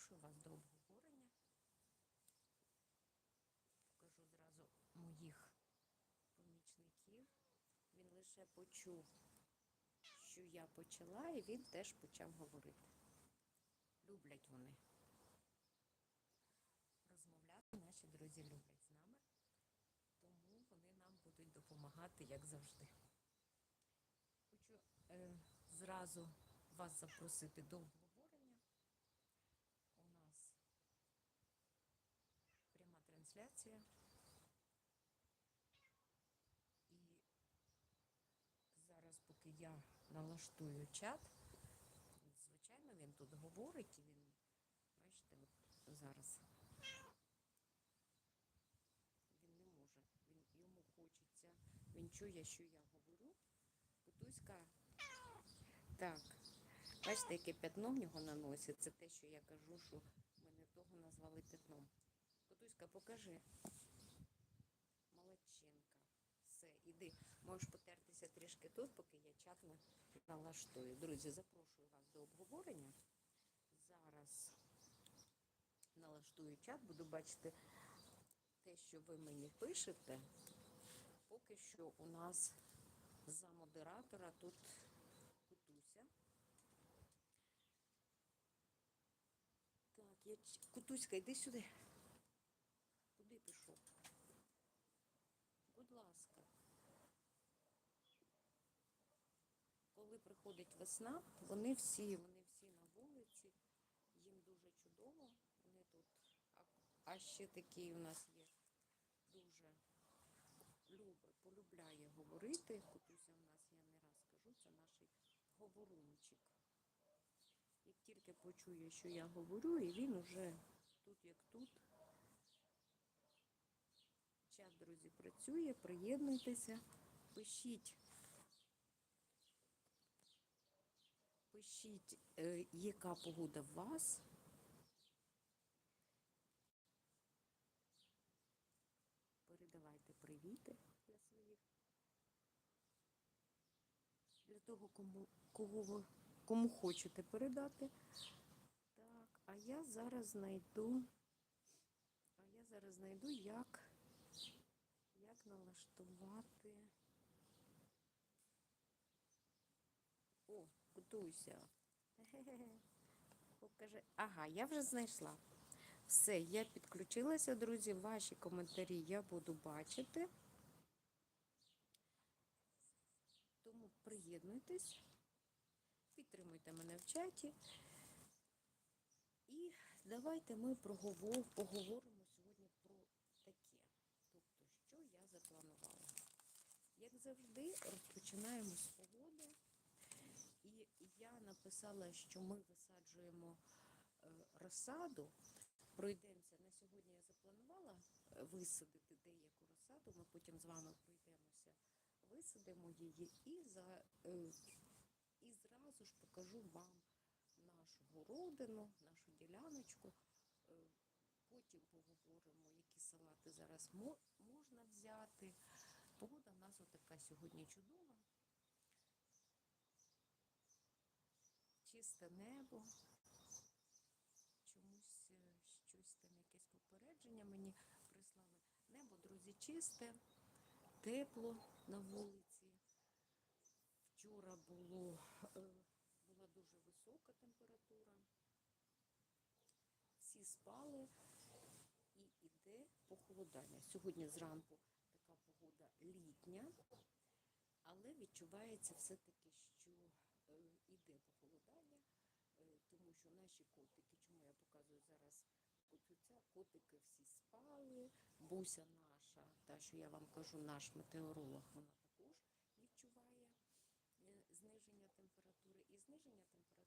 запрошую вас до обговорення. Покажу зразу моїх помічників. Він лише почув, що я почала, і він теж почав говорити. Люблять вони. Розмовляти наші друзі люблять з нами, тому вони нам будуть допомагати, як завжди. Хочу е, зразу вас запросити до обговорення. У нас пряма трансляція. І зараз, поки я налаштую чат, звичайно, він тут говорить і він, бачите, зараз він не може, він, йому хочеться, він чує, що я говорю. Кутуська, так, бачите, яке п'ятно в нього на це те, що я кажу, що мене того назвали п'ятном. Кутуська, покажи. Молодчинка. Все, іди. Можеш потертися трішки тут, поки я чат на- налаштую. Друзі, запрошую вас до обговорення. Зараз налаштую чат, буду бачити те, що ви мені пишете. Поки що у нас за модератора тут Кутуся. Так, я Кутуська, йди сюди. Приходить весна, вони всі, вони всі на вулиці, їм дуже чудово. Вони тут. А, ще такий у нас є дуже любить, полюбляє говорити. Кутуся у нас, я не раз кажу, це наш говорунчик. Як тільки почує, що я говорю, і він уже тут як тут. Чат, друзі, працює, приєднуйтеся, пишіть. Пишіть, е, яка погода в вас. Передавайте привіти для своїх. Для того, кому, кого ви, кому хочете передати. Так, а я зараз знайду. А я зараз знайду, як, як налаштувати. О, Покажи. Ага, я вже знайшла. Все, я підключилася, друзі. Ваші коментарі я буду бачити. Тому приєднуйтесь, підтримуйте мене в чаті. І давайте ми поговоримо сьогодні про таке. Тобто, що я запланувала. Як завжди, розпочинаємо з погоди. Я написала, що ми висаджуємо е, розсаду. Пройдемося. На сьогодні я запланувала е, висадити деяку розсаду. Ми потім з вами пройдемося, висадимо її і за е, і зразу ж покажу вам нашу городину, нашу діляночку. Потім поговоримо, які салати зараз можна взяти. Погода в нас отака сьогодні чудова. Чисте небо. Чомусь е, щось там якесь попередження мені прислали. Небо, друзі, чисте, тепло на вулиці. Вчора було, е, була дуже висока температура. Всі спали і йде похолодання. Сьогодні зранку така погода літня, але відчувається все-таки, що е, йде похолодання, е, тому що наші котики, чому я показую зараз котуця, котики всі спали, буся наша, та що я вам кажу, наш метеоролог, вона також відчуває е, зниження температури. І зниження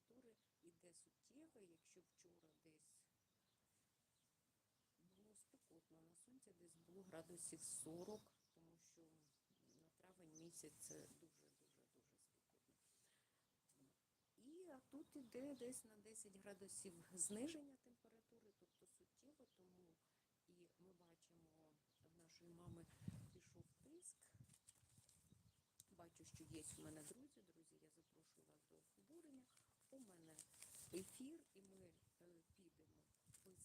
температури йде суттєве, якщо вчора десь було спекотно на сонці, десь було градусів 40, тому що на травень місяць це дуже спекотно. І а тут іде десь на 10 градусів зниження температури, тобто суттєво, тому і ми бачимо, в нашої мами пішов тиск. Бачу, що є у мене друзі. Друзі, я запрошую вас до обговорення. У мене ефір, і ми е, підемо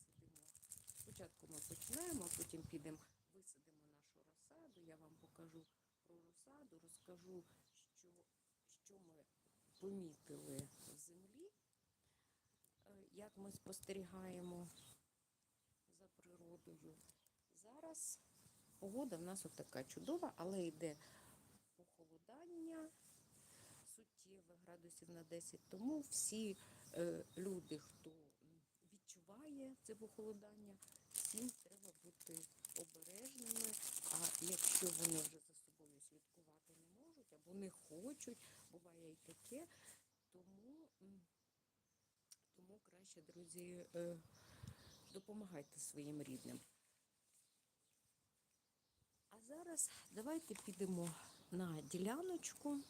спочатку ми починаємо, а потім підемо, висадимо нашу розсаду. Я вам покажу про розсаду, розкажу, що, що ми помітили землі, е, як ми спостерігаємо за природою. Зараз погода в нас отака чудова, але йде похолодання суттєве градусів на 10. Тому всі е, люди, хто відчуває це похолодання, всім треба бути обережними. А якщо вони вже за собою слідкувати не можуть або не хочуть, буває і таке, тому, тому краще, друзі, е, допомагайте своїм рідним. А зараз давайте підемо на діляночку.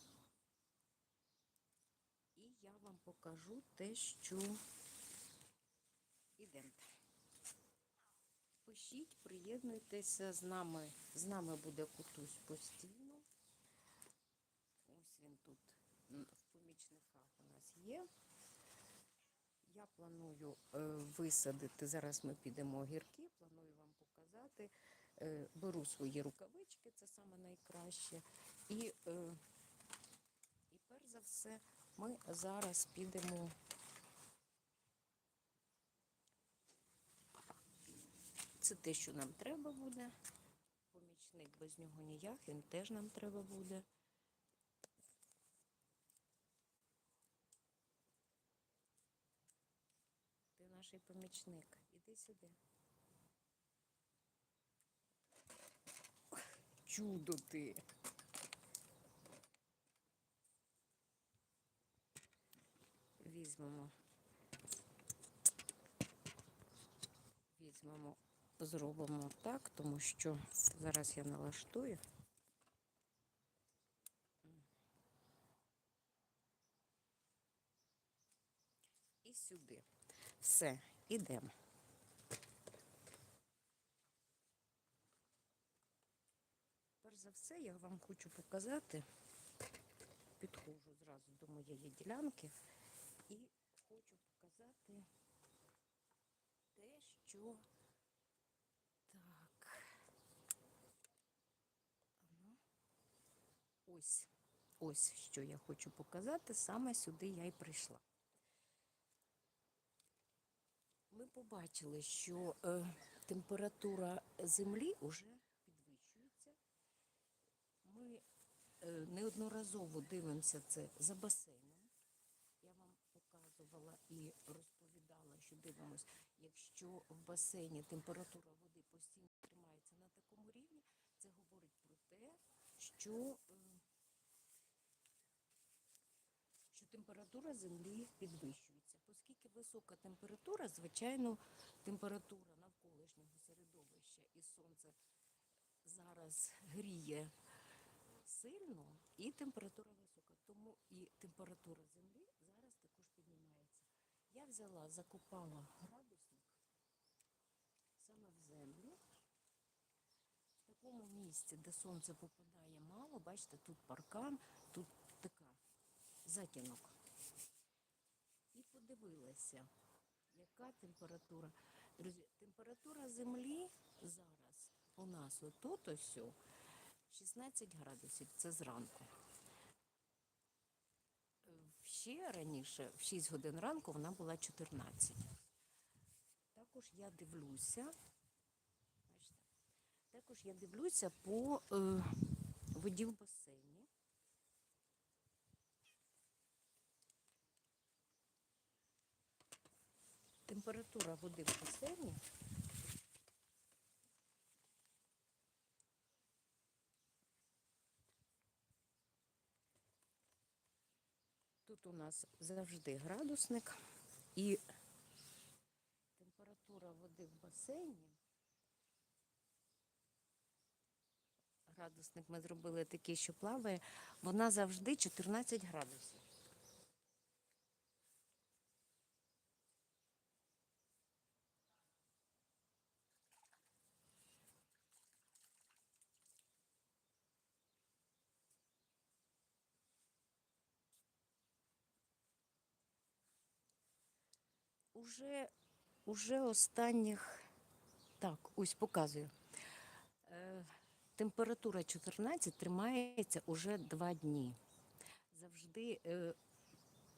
І я вам покажу те, що ідемте. Пишіть, приєднуйтеся з нами. З нами буде кутусь постійно. Ось він тут м, в помічниках у нас є. Я планую е, висадити. Зараз ми підемо огірки, планую вам показати. Е, беру свої рукавички, це саме найкраще. І, е, і перш за все, ми зараз підемо. Це те, що нам треба буде. Помічник без нього ніяк, він теж нам треба буде. Наш помічник. Іди сюди. Чудо ти. Візьмемо. Візьмемо, зробимо так, тому що зараз я налаштую. І сюди. Все, ідемо. Перш за все, я вам хочу показати, підходжу зразу до моєї ділянки і хочу показати те, що так. Ось, ось що я хочу показати, саме сюди я й прийшла. Ми побачили, що е, температура землі вже підвищується. Ми е, неодноразово дивимося це за басейном. Я вам показувала і розповідала, що дивимось, якщо в басейні температура води постійно тримається на такому рівні, це говорить про те, що, е, що температура землі підвищується. Оскільки висока температура, звичайно, температура навколишнього середовища і сонце зараз гріє сильно, і температура висока. Тому і температура землі зараз також піднімається. Я взяла, закопала градусник саме в землю. В такому місці, де сонце попадає мало, бачите, тут паркан, тут така затінок. І подивилася, яка температура. Друзі, температура землі зараз у нас отут ось 16 градусів, це зранку. Ще раніше, в 6 годин ранку, вона була 14. Також я дивлюся, бачите, також я дивлюся по е, воді в басейні. Температура води в басейні Тут у нас завжди градусник і температура води в басейні. Градусник ми зробили такий, що плаває, вона завжди 14 градусів. Уже, уже останніх Так, ось показую. Е, температура 14 тримається уже два дні. Завжди е,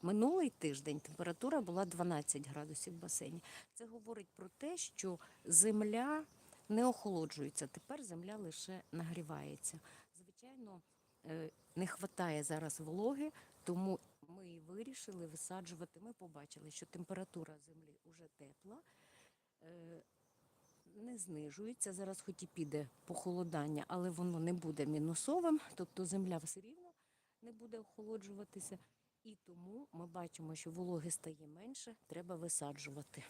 минулий тиждень температура була 12 градусів в басейні. Це говорить про те, що земля не охолоджується. Тепер земля лише нагрівається. Звичайно, е, не вистачає зараз вологи, тому вирішили висаджувати. Ми побачили, що температура землі вже тепла. Е, не знижується. Зараз хоч і піде похолодання, але воно не буде мінусовим, тобто земля все рівно не буде охолоджуватися. І тому ми бачимо, що вологи стає менше, треба висаджувати.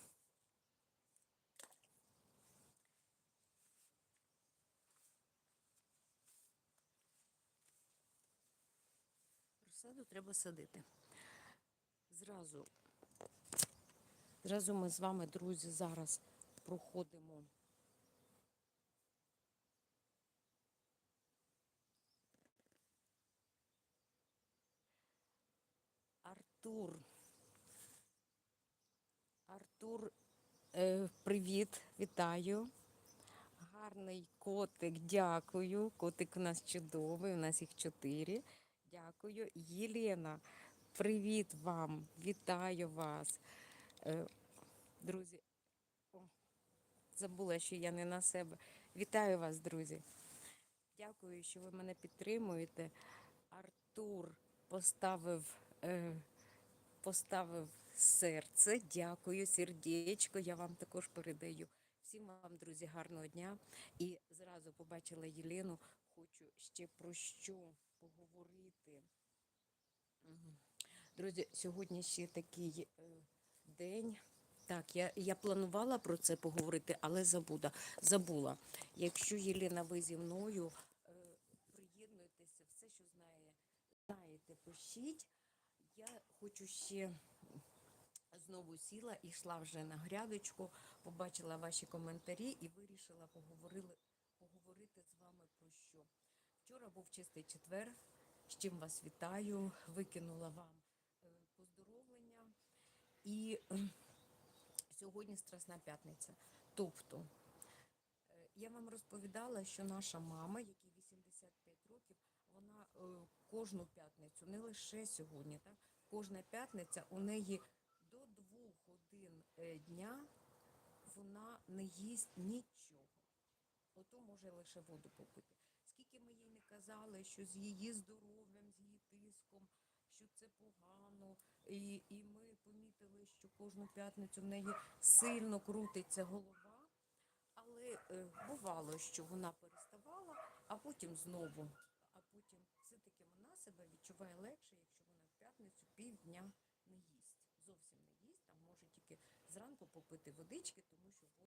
Розсаду треба садити. Зразу, зразу ми з вами, друзі, зараз проходимо. Артур. Артур, е, привіт, вітаю. Гарний котик, дякую. Котик у нас чудовий, у нас їх чотири. Дякую. Єлена, привіт вам, вітаю вас. Е, друзі, о, забула, що я не на себе. Вітаю вас, друзі. Дякую, що ви мене підтримуєте. Артур поставив, е, поставив серце. Дякую, сердечко. Я вам також передаю. Всім вам, друзі, гарного дня. І зразу побачила Єлену. Хочу ще про що поговорити. Мгм. Друзі, сьогодні ще такий е, день. Так, я, я планувала про це поговорити, але забула. забула. Якщо Єлена, ви зі мною е, приєднуйтеся, все, що знає, знаєте, пишіть. Я хочу ще знову сіла і йшла вже на грядочку, побачила ваші коментарі і вирішила поговорили, поговорити з вами про що. Вчора був чистий четвер, з чим вас вітаю, викинула вам. І е, сьогодні Страсна п'ятниця. Тобто, е, я вам розповідала, що наша мама, якій 85 років, вона е, кожну п'ятницю, не лише сьогодні, так, кожна п'ятниця у неї до двох годин е, дня вона не їсть нічого. Ото може лише воду попити. Скільки ми їй не казали, що з її здоров'ям, що це погано. І, і ми помітили, що кожну п'ятницю в неї сильно крутиться голова. Але е, бувало, що вона переставала, а потім знову. А потім все-таки вона себе відчуває легше, якщо вона в п'ятницю півдня не їсть. Зовсім не їсть, там може тільки зранку попити водички, тому що